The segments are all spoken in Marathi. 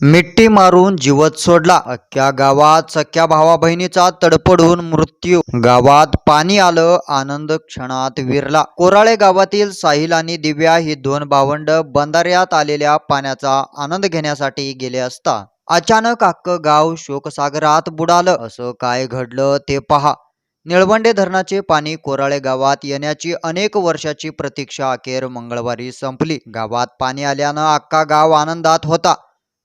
मिट्टी मारून जीवत सोडला. अख्ख्या गावात सख्या भावा बहिणीचा तडपडून मृत्यू. गावात पाणी आलं आनंद क्षणात विरला. कोराळे गावातील साहिल आणि दिव्या ही दोन भावंड बंधाऱ्यात आलेल्या पाण्याचा आनंद घेण्यासाठी गेले असता. अचानक अख्खं गाव शोकसागरात बुडालं. असं काय घडलं ते पहा. निळवंडे धरणाचे पाणी कोराळे गावात येण्याची अनेक वर्षाची प्रतीक्षा अखेर मंगळवारी संपली. गावात पाणी आल्यानं अख्खा गाव आनंदात होता.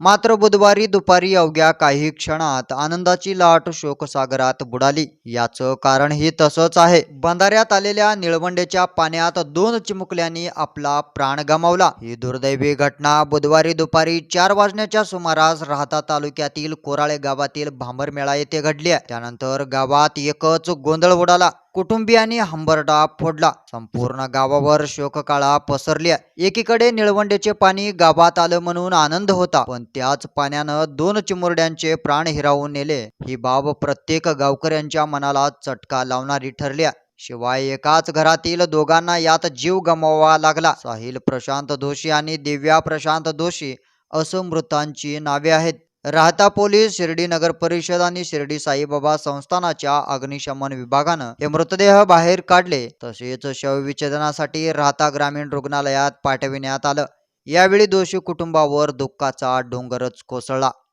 मात्र बुधवारी दुपारी अवघ्या काही क्षणात आनंदाची लाट शोकसागरात बुडाली. याचं कारण हे तसंच आहे. बंधाऱ्यात आलेल्या निळवंडेच्या पाण्यात दोन चिमुकल्यांनी आपला प्राण गमावला. ही दुर्दैवी घटना बुधवारी दुपारी चार वाजण्याच्या सुमारास राहता तालुक्यातील कोराळे गावातील भांबरमेळा येथे घडली आहे. त्यानंतर गावात एकच गोंधळ उडाला. कुटुंबियांनी हंबरडा फोडला. संपूर्ण गावावर शोककाळा पसरली आहे एकीकडे निळवंडेचे पाणी गावात आलं म्हणून आनंद होता. पण त्याच पाण्यानं दोन चिमुरड्यांचे प्राण हिरावून नेले. ही बाब प्रत्येक गावकऱ्यांच्या मनाला चटका लावणारी ठरली शिवाय एकाच घरातील दोघांना यात जीव गमवावा लागला. साहिल प्रशांत दोषी आणि दिव्या प्रशांत दोषी असं मृतांची नावे आहेत. राहता पोलीस शिर्डी नगर परिषद आणि शिर्डी साईबाबा संस्थानाच्या अग्निशमन विभागानं हे मृतदेह बाहेर काढले. तसेच शवविच्छेदनासाठी राहता ग्रामीण रुग्णालयात पाठविण्यात आलं. यावेळी दोषी कुटुंबावर दुःखाचा डोंगरच कोसळला.